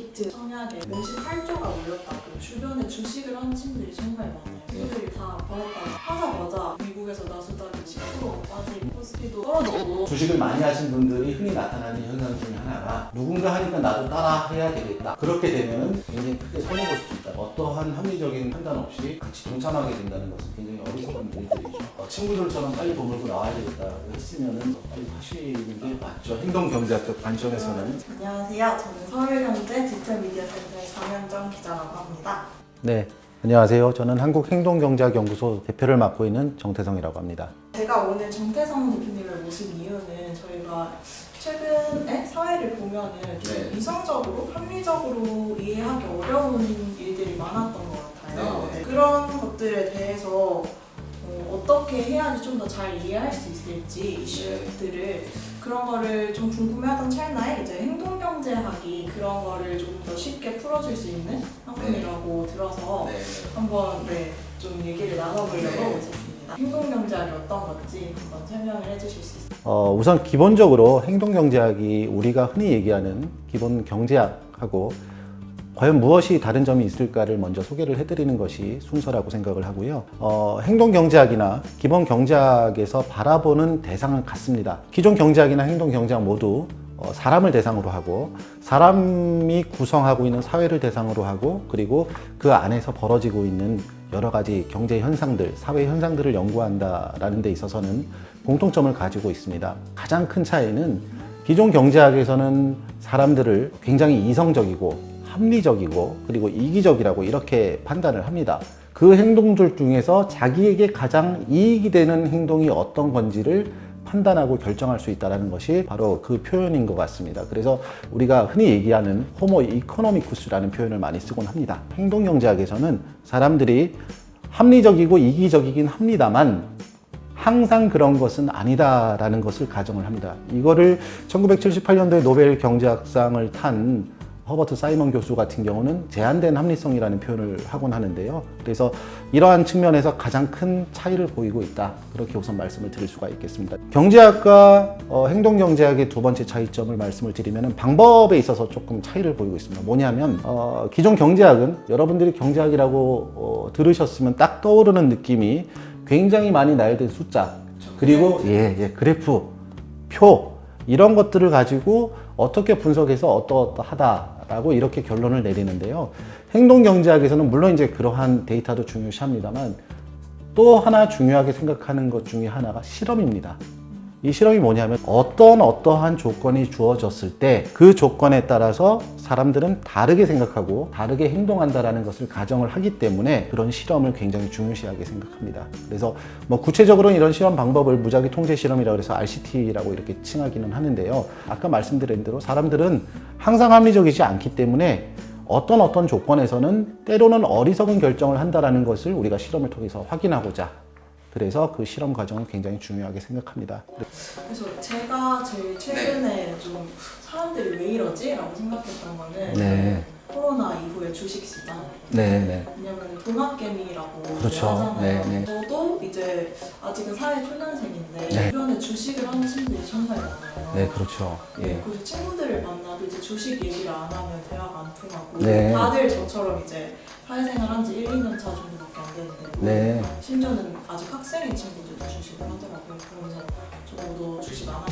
que 빅히트 청약에 매시 8조가 올렸다고 주변에 주식을 한 친구들이 정말 많아요. 그들이 다 벌었다가 하자마자 미국에서 나스닥이 10%가 빠지고 코스피도 떨어지고 주식을 많이 하신 분들이 흔히 나타나는 현상 중에 하나가 누군가 하니까 나도 따라 해야 되겠다. 그렇게 되면 굉장히 크게 손해볼 수 있다. 어떠한 합리적인 판단 없이 같이 동참하게 된다는 것은 굉장히 어리석은 일들이죠. 어, 친구들처럼 빨리 돈 벌고 나와야 되겠다라고 했으면은 빨리 하시는 게 맞죠. 행동 경제학적 관점에서는. 안녕하세요. 저는 서울경제 디지털 미디어센터의 정현정 기자라고 합니다. 네. 안녕하세요. 저는 한국행동경제학연구소 대표를 맡고 있는 정태성이라고 합니다. 제가 오늘 정태성 대표님을 모신 이유는 저희가 최근에 사회를 보면은 좀 네. 이성적으로 합리적으로 이해하기 어려운 일들이 많았던 것 같아요. 네. 네, 그런 것들에 대해서 어, 떻게 해야지 좀 더 잘 이해할 수 있을지 이슈들을 그런 거를 좀 궁금해하던 찰나에 이제 행동 경제학이 그런 거를 좀 더 쉽게 풀어줄 수 있는 학문이라고 들어서 한번 네, 좀 얘기를 나눠보려고 네. 오셨습니다. 행동 경제학이 어떤 건지 한번 설명을 해주실 수 있어요? 어, 우선 기본적으로 행동경제학이 우리가 흔히 얘기하는 기본 경제학하고 과연 무엇이 다른 점이 있을까를 먼저 소개를 해드리는 것이 순서라고 생각을 하고요. 어, 행동 경제학이나 기본 경제학에서 바라보는 대상은 같습니다. 기존 경제학이나 행동 경제학 모두 어, 사람을 대상으로 하고 사람이 구성하고 있는 사회를 대상으로 하고 그리고 그 안에서 벌어지고 있는 여러 가지 경제 현상들, 사회 현상들을 연구한다라는 데 있어서는 공통점을 가지고 있습니다. 가장 큰 차이는 기존 경제학에서는 사람들을 굉장히 이성적이고 합리적이고 그리고 이기적이라고 이렇게 판단을 합니다. 그 행동들 중에서 자기에게 가장 이익이 되는 행동이 어떤 건지를 판단하고 결정할 수 있다는 것이 바로 그 표현인 것 같습니다. 그래서 우리가 흔히 얘기하는 호모 이코노미쿠스라는 표현을 많이 쓰곤 합니다. 행동경제학에서는 사람들이 합리적이고 이기적이긴 합니다만 항상 그런 것은 아니다라는 것을 가정을 합니다. 이거를 1978년도에 노벨 경제학상을 탄 허버트 사이먼 교수 같은 경우는 제한된 합리성이라는 표현을 하곤 하는데요. 그래서 이러한 측면에서 가장 큰 차이를 보이고 있다. 그렇게 우선 말씀을 드릴 수가 있겠습니다. 경제학과 어, 행동경제학의 두 번째 차이점을 말씀을 드리면 방법에 있어서 조금 차이를 보이고 있습니다. 뭐냐면 어, 기존 경제학은 여러분들이 경제학이라고 어, 들으셨으면 딱 떠오르는 느낌이 굉장히 많이 나열된 숫자 그리고 예, 예, 그래프, 표 이런 것들을 가지고 어떻게 분석해서 어떠어떠하다 라고 이렇게 결론을 내리는데요. 행동 경제학에서는 물론 이제 그러한 데이터도 중요시합니다만 또 하나 중요하게 생각하는 것 중에 하나가 실험입니다. 이 실험이 뭐냐면 어떤 어떠한 조건이 주어졌을 때 그 조건에 따라서 사람들은 다르게 생각하고 다르게 행동한다라는 것을 가정을 하기 때문에 그런 실험을 굉장히 중요시하게 생각합니다. 그래서 뭐 구체적으로는 이런 실험 방법을 무작위 통제 실험이라고 해서 RCT라고 이렇게 칭하기는 하는데요. 아까 말씀드린 대로 사람들은 항상 합리적이지 않기 때문에 어떤 어떤 조건에서는 때로는 어리석은 결정을 한다라는 것을 우리가 실험을 통해서 확인하고자 그래서 그 실험 과정을 굉장히 중요하게 생각합니다. 그래서 제가 제일 최근에 좀 사람들이 왜 이러지? 라고 생각했던 거는 네. 코로나 이후에 주식시장 네, 네. 왜냐면 동학개미라고 그렇죠. 하잖아요. 네, 네. 저도 이제 아직은 사회 초년생인데 네. 주변에 주식을 하는 친구들이 정말 많아요. 네, 그렇죠. 예. 그래서 친구들을 만나도 이제 주식 얘기를 안 하면 대화가 안 통하고 네. 다들 저처럼 이제 사회생활 한지 1, 2년 차 정도밖에 안 됐는데 네. 심지어는 아직 학생인 친구들도 주식을 하더라고요. 그러면서 저도 주식 안 하면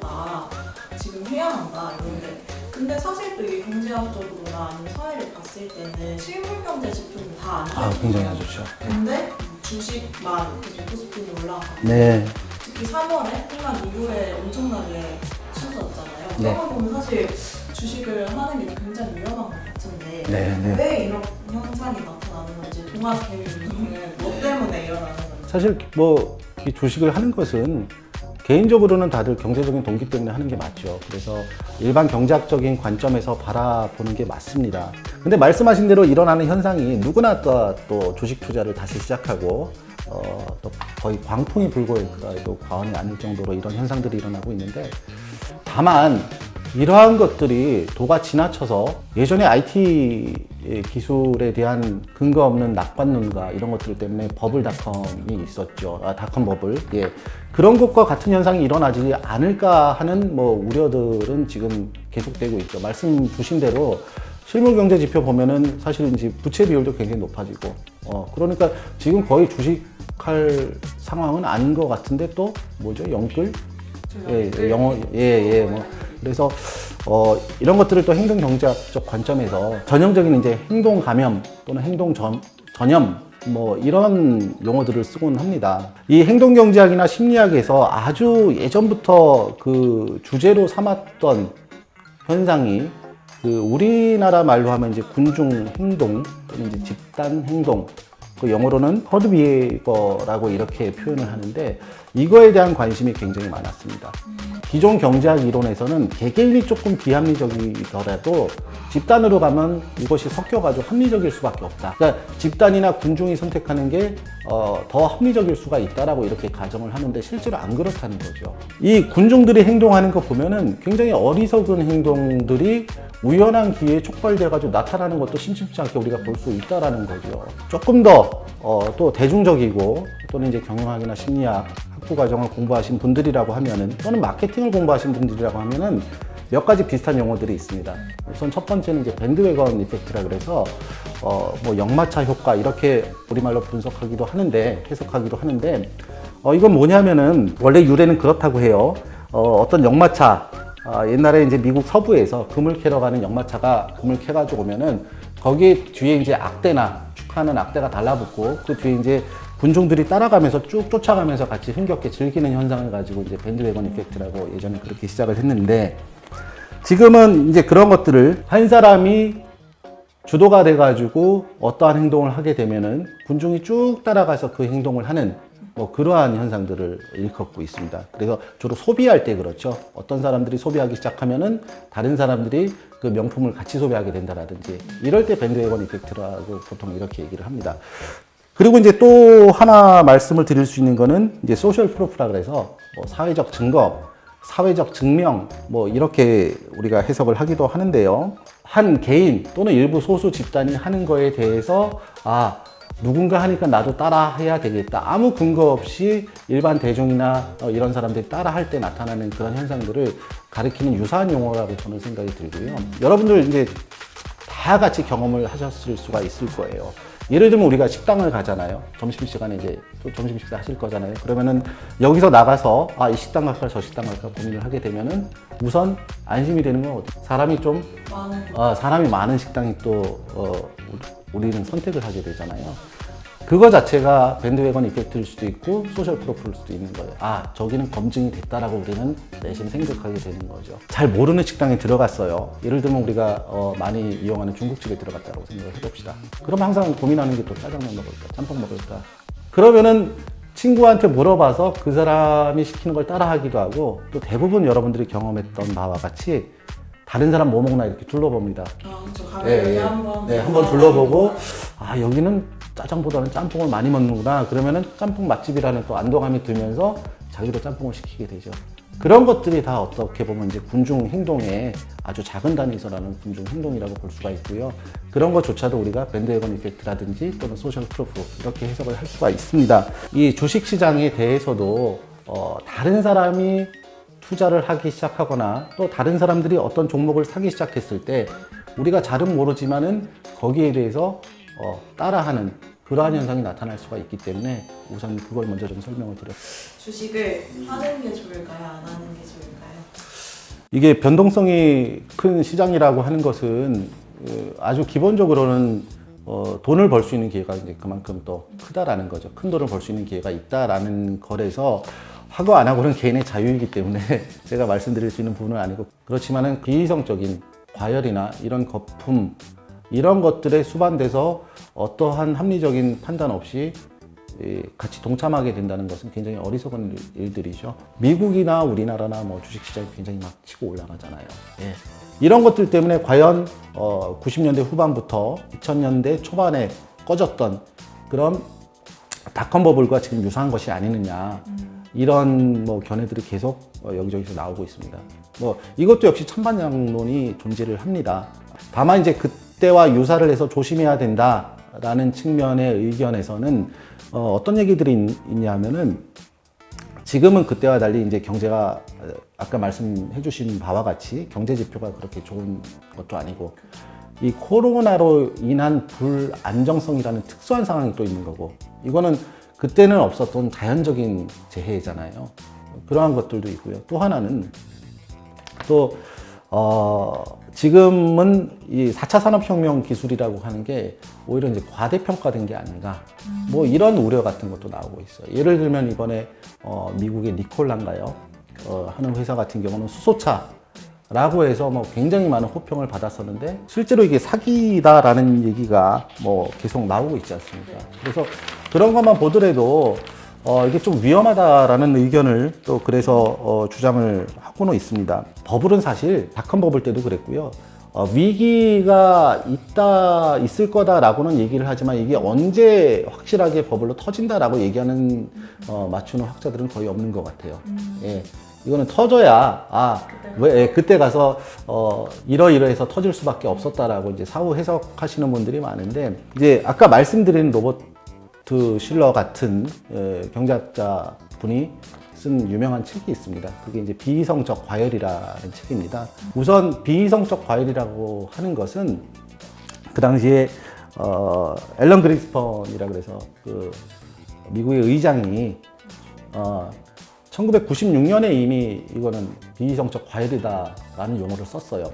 바보다. 지금 해야 한다 이런데 근데 사실 또 이게 경제학적으로나 아니면 사회를 봤을 때는 실물 경제 지표는 다안 아, 굉장히 안 좋죠. 근데 주식만 계속 코스피는 올라가고 네. 특히 3월에 혼란 이후에 엄청나게 치솟았잖아요. 네. 거 보면 사실 주식을 하는 게 굉장히 위험한 것 같은데 네, 네. 왜 이런 현상이 나타나는 건지 동학 개미 운동은 뭐 때문에 일어나는 건지 사실 뭐 이 주식을 하는 것은 개인적으로는 다들 경제적인 동기 때문에 하는 게 맞죠. 그래서 일반 경제학적인 관점에서 바라보는 게 맞습니다. 근데 말씀하신 대로 일어나는 현상이 누구나 또, 또 주식 투자를 다시 시작하고 어, 또 거의 광풍이 불고 있다도 과언이 아닐 정도로 이런 현상들이 일어나고 있는데 다만 이러한 것들이 도가 지나쳐서 예전에 IT 기술에 대한 근거 없는 낙관론과 이런 것들 때문에 버블닷컴이 있었죠. 아, 닷컴 버블. 예. 그런 것과 같은 현상이 일어나지 않을까 하는 뭐 우려들은 지금 계속되고 있죠. 말씀 주신 대로 실물 경제 지표 보면은 사실 이제 부채 비율도 굉장히 높아지고 어 그러니까 지금 거의 주식할 상황은 아닌 것 같은데 또 뭐죠 영끌 예, 예, 영어 예예 뭐 그래서 어 이런 것들을 또 행동 경제학적 관점에서 전형적인 이제 행동 감염 또는 행동 전, 전염 뭐 이런 용어들을 쓰곤 합니다. 이 행동 경제학이나 심리학에서 아주 예전부터 그 주제로 삼았던 현상이 그 우리나라 말로 하면 이제 군중 행동 또는 이제 집단 행동 그 영어로는 허드 비헤이버라고 이렇게 표현을 하는데 이거에 대한 관심이 굉장히 많았습니다. 기존 경제학 이론에서는 개개인이 조금 비합리적이더라도 집단으로 가면 이것이 섞여가지고 합리적일 수밖에 없다. 그러니까 집단이나 군중이 선택하는 게 어, 더 합리적일 수가 있다라고 이렇게 가정을 하는데 실제로 안 그렇다는 거죠. 이 군중들이 행동하는 거 보면은 굉장히 어리석은 행동들이 우연한 기회에 촉발돼가지고 나타나는 것도 심심치 않게 우리가 볼 수 있다라는 거죠. 조금 더, 어, 또 대중적이고 또는 이제 경영학이나 심리학 학부 과정을 공부하신 분들이라고 하면은 또는 마케팅을 공부하신 분들이라고 하면은 몇 가지 비슷한 용어들이 있습니다. 우선 첫 번째는 이제 밴드웨건 이펙트라 그래서 어, 뭐 역마차 효과 이렇게 우리말로 분석하기도 하는데 해석하기도 하는데 어, 이건 뭐냐면은 원래 유래는 그렇다고 해요. 어, 어떤 역마차 아, 옛날에 이제 미국 서부에서 금을 캐러 가는 역마차가 금을 캐가지고 오면은 거기에 뒤에 이제 악대나 축하하는 악대가 달라붙고 그 뒤에 이제 군중들이 따라가면서 쭉 쫓아가면서 같이 흥겹게 즐기는 현상을 가지고 이제 밴드웨건 이펙트라고 예전에 그렇게 시작을 했는데 지금은 이제 그런 것들을 한 사람이 주도가 돼가지고 어떠한 행동을 하게 되면은 군중이 쭉 따라가서 그 행동을 하는 뭐 그러한 현상들을 일컫고 있습니다. 그래서 주로 소비할 때 그렇죠. 어떤 사람들이 소비하기 시작하면은 다른 사람들이 그 명품을 같이 소비하게 된다라든지 이럴 때 밴드웨건 이펙트라고 보통 이렇게 얘기를 합니다. 그리고 이제 또 하나 말씀을 드릴 수 있는 거는 이제 소셜 프로프라 그래서 뭐 사회적 증거, 사회적 증명 뭐 이렇게 우리가 해석을 하기도 하는데요. 한 개인 또는 일부 소수 집단이 하는 거에 대해서 아 누군가 하니까 나도 따라 해야 되겠다. 아무 근거 없이 일반 대중이나 어, 이런 사람들이 따라 할 때 나타나는 그런 현상들을 가리키는 유사한 용어라고 저는 생각이 들고요. 여러분들 이제 다 같이 경험을 하셨을 수가 있을 거예요. 예를 들면 우리가 식당을 가잖아요. 점심시간에 이제 또 점심 식사 하실 거잖아요. 그러면은 여기서 나가서 아, 이 식당 갈까 저 식당 갈까 고민을 하게 되면은 우선 안심이 되는 건 어디? 사람이 좀 많은 어, 사람이 많은 식당이 또 어, 우리는 선택을 하게 되잖아요. 그거 자체가 밴드웨건 이펙트일 수도 있고 소셜 프로필일 수도 있는 거예요. 아 저기는 검증이 됐다라고 우리는 내심 생각하게 되는 거죠. 잘 모르는 식당에 들어갔어요. 예를 들면 우리가 어, 많이 이용하는 중국집에 들어갔다고 생각을 해봅시다. 그럼 항상 고민하는 게 또 짜장면 먹을까, 짬뽕 먹을까. 그러면은 친구한테 물어봐서 그 사람이 시키는 걸 따라하기도 하고 또 대부분 여러분들이 경험했던 바와 같이 다른 사람 뭐 먹나 이렇게 둘러봅니다. 아, 그렇죠. 가면 네, 네. 한번 네, 한번 둘러보고 아 여기는 짜장보다는 짬뽕을 많이 먹는구나 그러면은 짬뽕 맛집이라는 또 안도감이 들면서 자기도 짬뽕을 시키게 되죠. 그런 것들이 다 어떻게 보면 이제 군중 행동의 아주 작은 단위에서 라는 군중 행동이라고 볼 수가 있고요. 그런 것조차도 우리가 밴드웨건 이펙트라든지 또는 소셜 프로프 이렇게 해석을 할 수가 있습니다. 이 주식 시장에 대해서도 어, 다른 사람이 투자를 하기 시작하거나 또 다른 사람들이 어떤 종목을 사기 시작했을 때 우리가 잘은 모르지만은 거기에 대해서 어, 따라하는 그러한 현상이 나타날 수가 있기 때문에 우선 그걸 먼저 좀 설명을 드렸습니다. 주식을 하는 게 좋을까요? 안 하는 게 좋을까요? 이게 변동성이 큰 시장이라고 하는 것은 어, 아주 기본적으로는 어, 돈을 벌 수 있는 기회가 이제 그만큼 또 크다라는 거죠. 큰 돈을 벌 수 있는 기회가 있다라는 거래서 하고 안 하고는 개인의 자유이기 때문에 제가 말씀드릴 수 있는 부분은 아니고 그렇지만은 비이성적인 과열이나 이런 거품 이런 것들에 수반돼서 어떠한 합리적인 판단 없이 이, 같이 동참하게 된다는 것은 굉장히 어리석은 일- 일들이죠. 미국이나 우리나라나 뭐 주식시장이 굉장히 막 치고 올라가잖아요. 예. 이런 것들 때문에 과연 어, 90년대 후반부터 2000년대 초반에 꺼졌던 그런 닷컴 버블과 지금 유사한 것이 아니느냐 이런 뭐 견해들이 계속 어, 여기저기서 나오고 있습니다. 뭐 이것도 역시 찬반양론이 존재를 합니다. 다만 이제 그 때와 유사를 해서 조심해야 된다라는 측면의 의견에서는 어, 어떤 얘기들이 있, 있냐면은 지금은 그때와 달리 이제 경제가 어, 아까 말씀해 주신 바와 같이 경제 지표가 그렇게 좋은 것도 아니고 이 코로나로 인한 불안정성이라는 특수한 상황이 또 있는 거고 이거는 그때는 없었던 자연적인 재해잖아요. 그러한 것들도 있고요. 또 하나는 또 어, 지금은 이 4차 산업혁명 기술이라고 하는 게 오히려 이제 과대평가된 게 아닌가. 뭐 이런 우려 같은 것도 나오고 있어요. 예를 들면 이번에 어, 미국의 니콜란가요? 어, 하는 회사 같은 경우는 수소차 라고 해서 뭐 굉장히 많은 호평을 받았었는데 실제로 이게 사기다라는 얘기가 뭐 계속 나오고 있지 않습니까? 그래서 그런 것만 보더라도 어, 이게 좀 위험하다라는 의견을 또 그래서 어, 주장을 하고는 있습니다. 버블은 사실 닷컴 버블 때도 그랬고요. 어, 위기가 있다 있을 거다라고는 얘기를 하지만 이게 언제 확실하게 버블로 터진다라고 얘기하는 어, 맞추는 학자들은 거의 없는 것 같아요. 예, 이거는 터져야 아왜 예, 그때 가서 어, 이러이러해서 터질 수밖에 없었다라고 이제 사후 해석하시는 분들이 많은데 이제 아까 말씀드린 로 버트 실러 같은 예, 경제학자 분이 쓴 유명한 책이 있습니다. 그게 이제 비이성적 과열이라는 책입니다. 우선 비이성적 과열이라고 하는 것은 그 당시에 어, 앨런 그리스펀이라 그래서 그 미국의 의장이 어, 1996년에 이미 이거는 비이성적 과열이다라는 용어를 썼어요.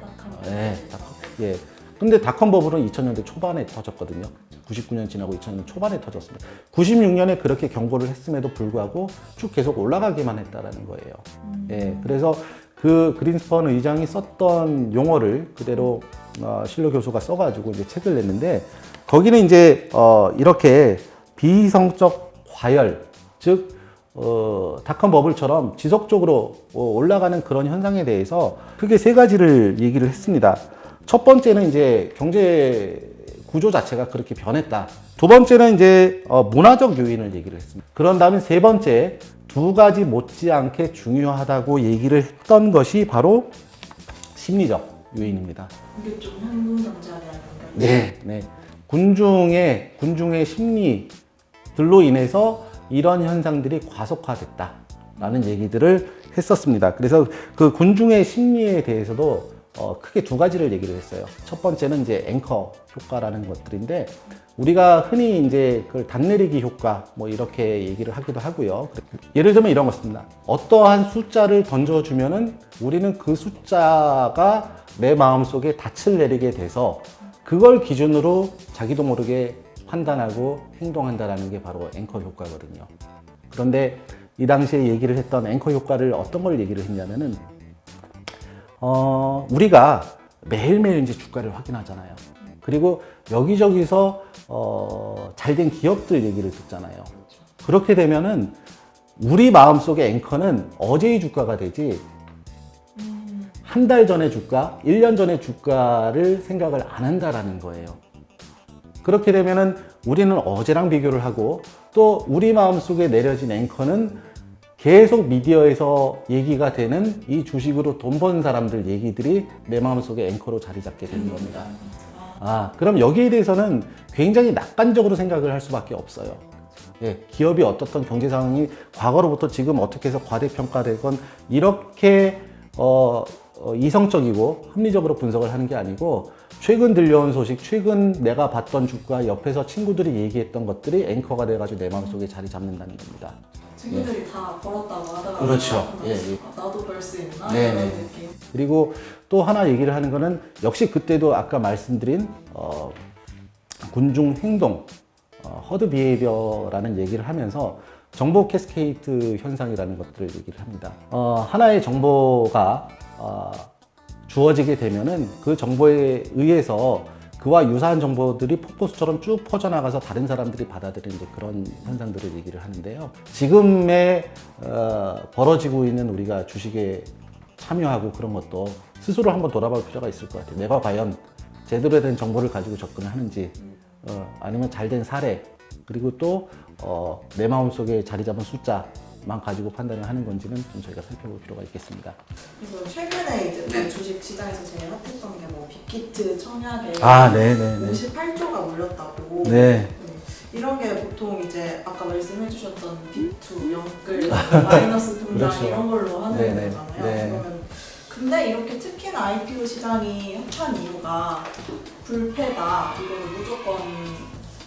네, 닷컴. 예. 근데 닷컴 버블은 2000년대 초반에 터졌거든요. 99년 지나고 2000년 초반에 터졌습니다. 96년에 그렇게 경고를 했음에도 불구하고 쭉 계속 올라가기만 했다라는 거예요. 예. 그래서 그 그린스펀 의장이 썼던 용어를 그대로 어, 실로 교수가 써가지고 이제 책을 냈는데 거기는 이제 어, 이렇게 비이성적 과열, 즉 어, 닷컴 버블처럼 지속적으로 어, 올라가는 그런 현상에 대해서 크게 세 가지를 얘기를 했습니다. 첫 번째는 이제 경제 구조 자체가 그렇게 변했다. 두 번째는 이제 어, 문화적 요인을 얘기를 했습니다. 그런 다음에 세 번째 두 가지 못지않게 중요하다고 얘기를 했던 것이 바로 심리적 요인입니다. 이게 좀 경제학이랑 연결이 네, 네. 군중의 군중의 심리들로 인해서 이런 현상들이 과속화됐다라는 얘기들을 했었습니다. 그래서 그 군중의 심리에 대해서도 어, 크게 두 가지를 얘기를 했어요. 첫 번째는 이제 앵커 효과라는 것들인데 우리가 흔히 이제 그걸 단내리기 효과 뭐 이렇게 얘기를 하기도 하고요. 예를 들면 이런 것입니다. 어떠한 숫자를 던져주면은 우리는 그 숫자가 내 마음속에 닻을 내리게 돼서 그걸 기준으로 자기도 모르게 판단하고 행동한다라는 게 바로 앵커 효과거든요. 그런데 이 당시에 얘기를 했던 앵커 효과를 어떤 걸 얘기를 했냐면은 어, 우리가 매일매일 이제 주가를 확인하잖아요. 그리고 여기저기서 어, 잘된 기업들 얘기를 듣잖아요. 그렇게 되면은 우리 마음속의 앵커는 어제의 주가가 되지 한 달 전의 주가, 1년 전의 주가를 생각을 안 한다라는 거예요. 그렇게 되면은 우리는 어제랑 비교를 하고 또 우리 마음속에 내려진 앵커는 계속 미디어에서 얘기가 되는 이 주식으로 돈 번 사람들 얘기들이 내 마음속에 앵커로 자리 잡게 되는 겁니다. 아, 그럼 여기에 대해서는 굉장히 낙관적으로 생각을 할 수밖에 없어요. 예, 기업이 어떻던 경제 상황이 과거로부터 지금 어떻게 해서 과대평가되건 이렇게 어, 어, 이성적이고 합리적으로 분석을 하는 게 아니고 최근 들려온 소식, 최근 내가 봤던 주가 옆에서 친구들이 얘기했던 것들이 앵커가 돼가지고 내 마음속에 자리 잡는다는 겁니다. 친구들이 다 벌었다고 하더라고요. 그렇죠. 예, 예. 아, 나도 벌 수 있나 네, 이런 네. 느낌. 그리고 또 하나 얘기를 하는 거는 역시 그때도 아까 말씀드린 어, 군중 행동, 어, 허드 비헤이비어라는 얘기를 하면서 정보 캐스케이트 현상이라는 것들을 얘기를 합니다. 어, 하나의 정보가 어, 주어지게 되면은 그 정보에 의해서 그와 유사한 정보들이 폭포수처럼 쭉 퍼져나가서 다른 사람들이 받아들이는 그런 현상들을 얘기를 하는데요. 지금의 어, 벌어지고 있는 우리가 주식에 참여하고 그런 것도 스스로 한번 돌아볼 필요가 있을 것 같아요. 내가 과연 제대로 된 정보를 가지고 접근을 하는지, 어, 아니면 잘 된 사례, 그리고 또, 어, 내 마음속에 자리 잡은 숫자 만 가지고 판단을 하는 건지는 좀 저희가 살펴볼 필요가 있겠습니다. 그래서 최근에 이제 또 주식 시장에서 제일 핫했던 게 뭐 빅히트 청약에 아, 네 네 네. 58조가 몰렸다고. 네. 네. 이런 게 보통 이제 아까 말씀해주셨던 B2 연끌 마이너스 통장 그렇죠. 이런 걸로 하는 네네. 거잖아요. 네. 그러면 근데 이렇게 특히나 IPO 시장이 핫한 이유가 불패다 이거는 무조건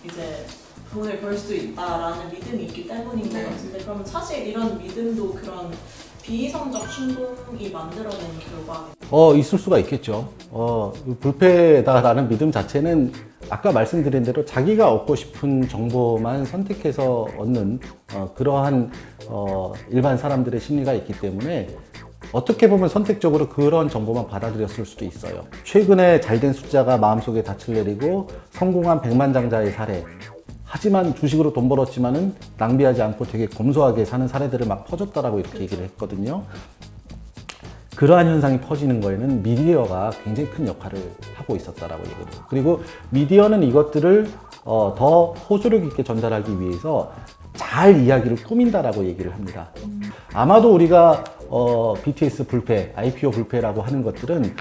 이제 돈을 벌 수 있다라는 믿음이 있기 때문인 것 네. 같은데 그러면 사실 이런 믿음도 그런 비이성적 충동이 만들어낸 결과 어, 있을 수가 있겠죠. 어, 불패다라는 믿음 자체는 아까 말씀드린 대로 자기가 얻고 싶은 정보만 선택해서 얻는 어, 그러한 어, 일반 사람들의 심리가 있기 때문에 어떻게 보면 선택적으로 그런 정보만 받아들였을 수도 있어요. 최근에 잘된 숫자가 마음속에 닻을 내리고 성공한 백만장자의 사례. 하지만 주식으로 돈 벌었지만은 낭비하지 않고 되게 검소하게 사는 사례들을 막 퍼줬다라고 이렇게 얘기를 했거든요. 그러한 현상이 퍼지는 거에는 미디어가 굉장히 큰 역할을 하고 있었다라고 얘기해요. 그리고 미디어는 이것들을 어, 더 호소력 있게 전달하기 위해서 잘 이야기를 꾸민다라고 얘기를 합니다. 아마도 우리가 어, BTS 불패, IPO 불패라고 하는 것들은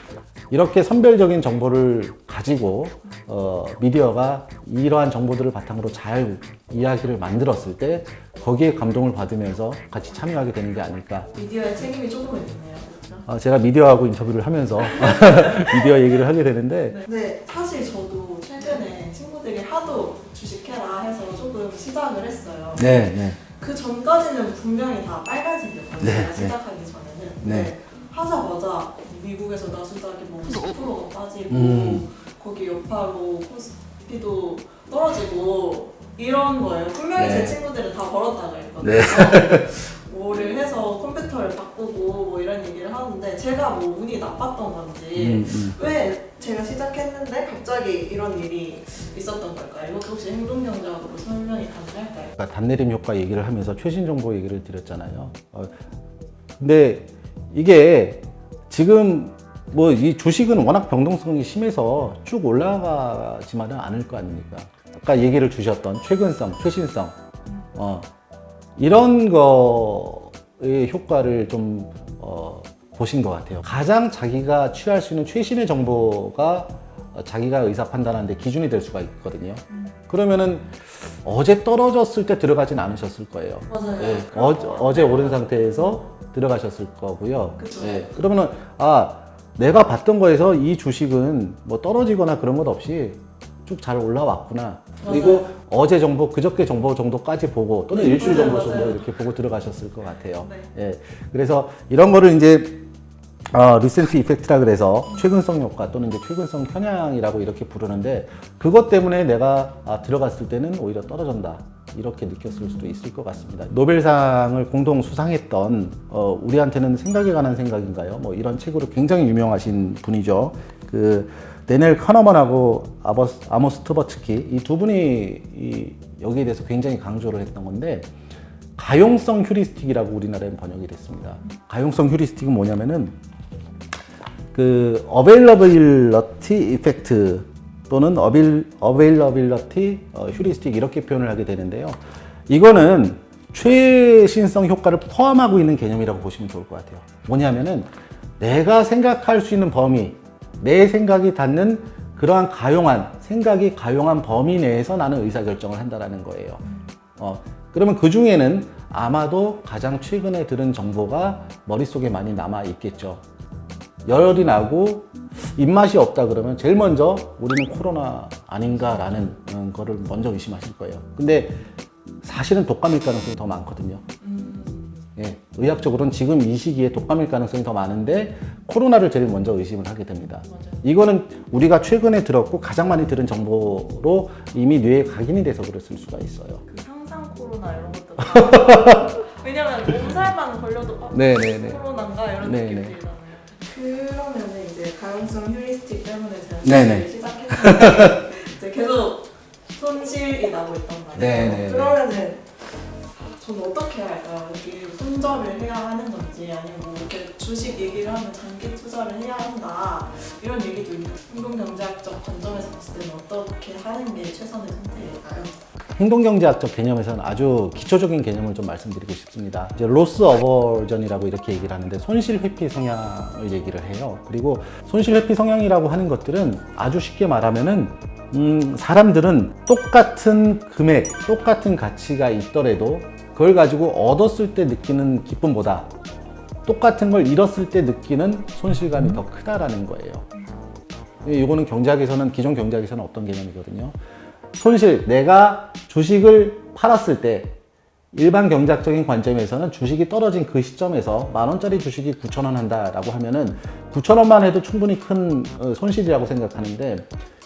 이렇게 선별적인 정보를 가지고 어, 미디어가 이러한 정보들을 바탕으로 잘 이야기를 만들었을 때 거기에 감동을 받으면서 같이 참여하게 되는 게 아닐까 미디어의 책임이 조금은 있네요. 그렇죠? 어, 제가 미디어하고 인터뷰를 하면서 미디어 얘기를 하게 되는데 네. 근데 사실 저도 최근에 친구들이 하도 주식해라 해서 조금 시작을 했어요. 네, 네. 그 전까지는 분명히 다 빨간색이었거든요. 네, 네. 시작하기 전에는. 네. 하자마자 미국에서 나스닥이 뭐 10%가 빠지고 음. 거기 여파로 코스피도 떨어지고 이런 거예요. 분명히 네. 제 친구들은 다 벌었다고 했거든요. 네. 뭐를 해서 컴퓨터를 바꾸고 뭐 이런 얘기를 하는데 제가 뭐 운이 나빴던 건지 음, 음. 왜 제가 시작했는데 갑자기 이런 일이 있었던 걸까요? 이것도 혹시 행동경제학으로 설명이 가능할까요? 아까 단내림 효과 얘기를 하면서 최신 정보 얘기를 드렸잖아요. 어, 근데 이게 지금 뭐 이 주식은 워낙 변동성이 심해서 쭉 올라가지만은 않을 거 아닙니까? 아까 얘기를 주셨던 최근성, 최신성, 어, 이런 거의 효과를 좀 어, 보신 것 같아요. 가장 자기가 취할 수 있는 최신의 정보가 어, 자기가 의사 판단하는데 기준이 될 수가 있거든요. 그러면은 어제 떨어졌을 때 들어가진 않으셨을 거예요. 맞아요. 예, 어. 어제 오른 상태에서 들어가셨을 거고요. 그쵸. 예, 그러면은 아 내가 봤던 거에서 이 주식은 뭐 떨어지거나 그런 것 없이 쭉 잘 올라왔구나. 그리고. 어제 정보, 그저께 정보 정도까지 보고 또는 네, 일주일 정도 정도. 이렇게 보고 들어가셨을 것 같아요. 네. 예, 그래서 이런 거를 이제 어, 리센트 이펙트라 그래서 최근성 효과 또는 이제 최근성 편향이라고 이렇게 부르는데 그것 때문에 내가 아, 들어갔을 때는 오히려 떨어진다 이렇게 느꼈을 수도 있을 것 같습니다. 노벨상을 공동 수상했던 어, 우리한테는 생각에 관한 생각인가요? 뭐 이런 책으로 굉장히 유명하신 분이죠. 그 데넬 카너먼하고 아버스, 아모스 트버츠키 이 두 분이 이, 여기에 대해서 굉장히 강조를 했던 건데 가용성 휴리스틱이라고 우리나라에 번역이 됐습니다. 가용성 휴리스틱은 뭐냐면은 그 어베일러빌러티 이펙트 또는 어베일러빌러티 어, 휴리스틱 이렇게 표현을 하게 되는데요. 이거는 최신성 효과를 포함하고 있는 개념이라고 보시면 좋을 것 같아요. 뭐냐면은 내가 생각할 수 있는 범위, 내 생각이 닿는 그러한 가용한 생각이 가용한 범위 내에서 나는 의사 결정을 한다라는 거예요. 어, 그러면 그 중에는 아마도 가장 최근에 들은 정보가 머릿속에 많이 남아 있겠죠. 열이 나고 입맛이 없다 그러면 제일 먼저 우리는 코로나 아닌가라는 음, 거를 먼저 의심하실 거예요. 근데 사실은 독감일 가능성이 더 많거든요. 예, 의학적으로는 지금 이 시기에 독감일 가능성이 더 많은데 코로나를 제일 먼저 의심을 하게 됩니다. 맞아요. 이거는 우리가 최근에 들었고 가장 많이 들은 정보로 이미 뇌에 각인이 돼서 그랬을 수가 있어요. 그 상상 코로나 이런 것도 왜냐면 몸살만 걸려도 어, 네네네. 코로나인가 이런 네네. 느낌이 가용성 휴리스틱 때문에 제가 네네. 시작을 시작했는데 이제 계속 손실이 나고 있단 말이에요. 네네네. 그러면은 저는 어떻게 해야 할까요? 손절을 해야 하는 건지 아니면 뭐 주식 얘기를 하면 장기 투자를 해야 한다 이런 얘기도 있고 행동경제학적 관점에서 봤을 때는 어떻게 하는 게 최선의 선택일까요? 행동경제학적 개념에서는 아주 기초적인 개념을 좀 말씀드리고 싶습니다. 이제 로스 어버전이라고 이렇게 얘기를 하는데 손실 회피 성향을 얘기를 해요. 그리고 손실 회피 성향이라고 하는 것들은 아주 쉽게 말하면은 음, 사람들은 똑같은 금액, 똑같은 가치가 있더라도 그걸 가지고 얻었을 때 느끼는 기쁨보다 똑같은 걸 잃었을 때 느끼는 손실감이 더 크다라는 거예요. 이거는 경제학에서는 기존 경제학에서는 어떤 개념이거든요. 손실, 내가 주식을 팔았을 때 일반 경제학적인 관점에서는 주식이 떨어진 그 시점에서 만 원짜리 주식이 9천 원 한다라고 하면은 9천 원만 해도 충분히 큰 어, 손실이라고 생각하는데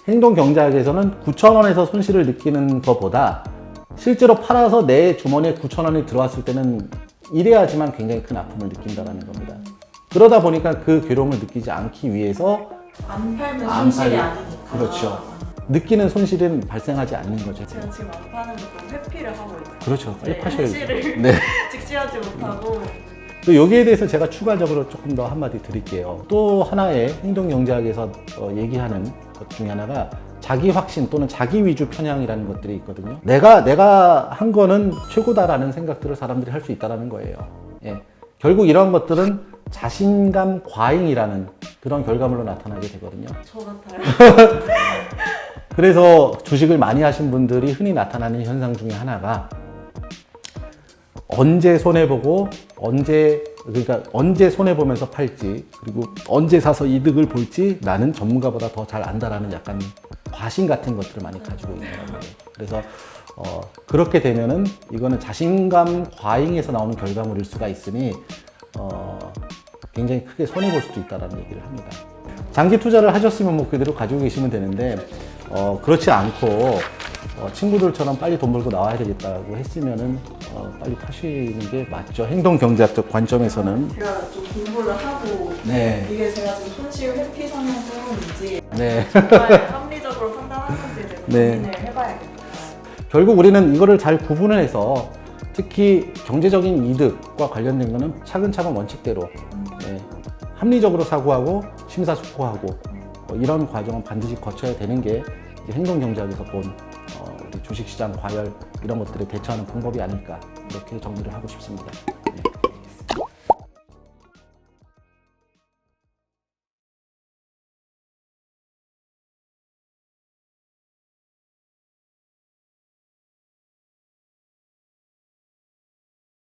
행동 경제학에서는 9천 원에서 손실을 느끼는 것보다 실제로 팔아서 내 주머니에 9천 원이 들어왔을 때는 이래야지만 굉장히 큰 아픔을 느낀다라는 겁니다. 그러다 보니까 그 괴로움을 느끼지 않기 위해서 안 팔면 안 손실이 팔- 아니니까. 그렇죠. 느끼는 손실은 발생하지 않는 거죠. 제가 지금 안 파는 것도 회피를 하고 있어요. 그렇죠. 빨리 네, 파셔야죠. 현실을 네. 직시하지 못하고 또 여기에 대해서 제가 추가적으로 조금 더 한마디 드릴게요. 또 하나의 행동 경제학에서 어, 얘기하는 것 중에 하나가 자기 확신 또는 자기 위주 편향이라는 것들이 있거든요. 내가 내가 한 거는 최고다라는 생각들을 사람들이 할 수 있다라는 거예요. 예. 결국 이런 것들은 자신감 과잉이라는 그런 결과물로 나타나게 되거든요. 저 같아요. 그래서 주식을 많이 하신 분들이 흔히 나타나는 현상 중에 하나가 언제 손해 보고 언제 그러니까 언제 손해 보면서 팔지 그리고 언제 사서 이득을 볼지 나는 전문가보다 더 잘 안다라는 약간 과신 같은 것들을 많이 가지고 있는 거예요. 그래서 어, 그렇게 되면은 이거는 자신감 과잉에서 나오는 결과물일 수가 있으니 어, 굉장히 크게 손해 볼 수도 있다라는 얘기를 합니다. 장기 투자를 하셨으면 뭐 그대로 가지고 계시면 되는데 어, 그렇지 않고 어, 친구들처럼 빨리 돈 벌고 나와야 되겠다고 했으면은 어, 빨리 파시는 게 맞죠. 행동 경제학적 관점에서는 제가 좀 공부를 하고 네, 이게 제가 지금 손실 회피 성향 때문인지 네. 정말 합리적으로 판단하는지 제가 네. 고민을 해봐야겠다. 결국 우리는 이거를 잘 구분을 해서 특히 경제적인 이득과 관련된 거는 차근차근 원칙대로 예, 합리적으로 사고하고 심사숙고하고 어, 이런 과정은 반드시 거쳐야 되는 게 이제 행동 경제학에서 본 어, 주식시장 과열 이런 것들에 대처하는 방법이 아닐까 이렇게 정리를 하고 싶습니다. 네.